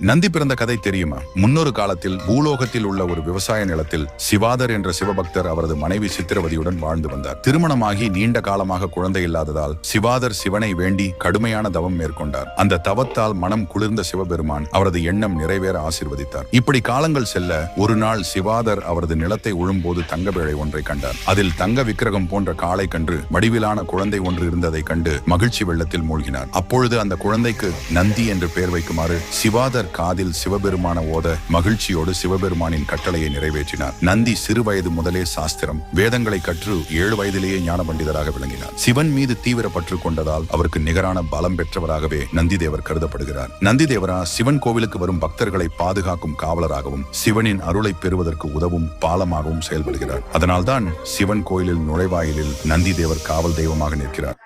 நந்தி பிறந்த கதை தெரியுமா? முன்னொரு காலத்தில் பூலோகத்தில் உள்ள ஒரு விவசாய நிலத்தில் சிவாதர் என்ற சிவபக்தர் அவரது மனைவி சித்திரவதியுடன் வாழ்ந்து வந்தார். திருமணமாகி நீண்ட காலமாக குழந்தை இல்லாததால் சிவாதர் சிவனை வேண்டி கடுமையான தவம் மேற்கொண்டார். அந்த தவத்தால் மனம் குளிர்ந்த சிவபெருமான் அவரது எண்ணம் நிறைவேற ஆசிர்வதித்தார். இப்படி காலங்கள் செல்ல ஒரு நாள் சிவாதர் அவரது நிலத்தை உழும்போது தங்கவேளை ஒன்றை கண்டார். அதில் தங்க விக்கிரகம் போன்ற காளை கன்று வடிவிலான குழந்தை ஒன்று இருந்ததை கண்டு மகிழ்ச்சி வெள்ளத்தில் மூழ்கினார். அப்பொழுது அந்த குழந்தைக்கு நந்தி என்று பெயர் வைக்குமாறு சிவாதர் காதில் சிவபெருமான ஓத மகிழ்ச்சியோடு சிவபெருமானின் கட்டளையை நிறைவேற்றினார். நந்தி சிறு வயது முதலே சாஸ்திரம். வேதங்களை கற்று ஏழு வயதிலேயே ஞான பண்டிதராக விளங்கினார். சிவன் மீது தீவிர பற்று கொண்டதால் அவருக்கு நிகரான பலம் பெற்றவராகவே நந்திதேவர் கருதப்படுகிறார். நந்திதேவரா சிவன் கோவிலுக்கு வரும் பக்தர்களை பாதுகாக்கும் காவலராகவும் சிவனின் அருளை பெறுவதற்கு உதவும் பாலமாகவும் செயல்படுகிறார். அதனால்தான் சிவன் கோயிலில் நுழைவாயிலில் நந்திதேவர் காவல் தெய்வமாக நிற்கிறார்.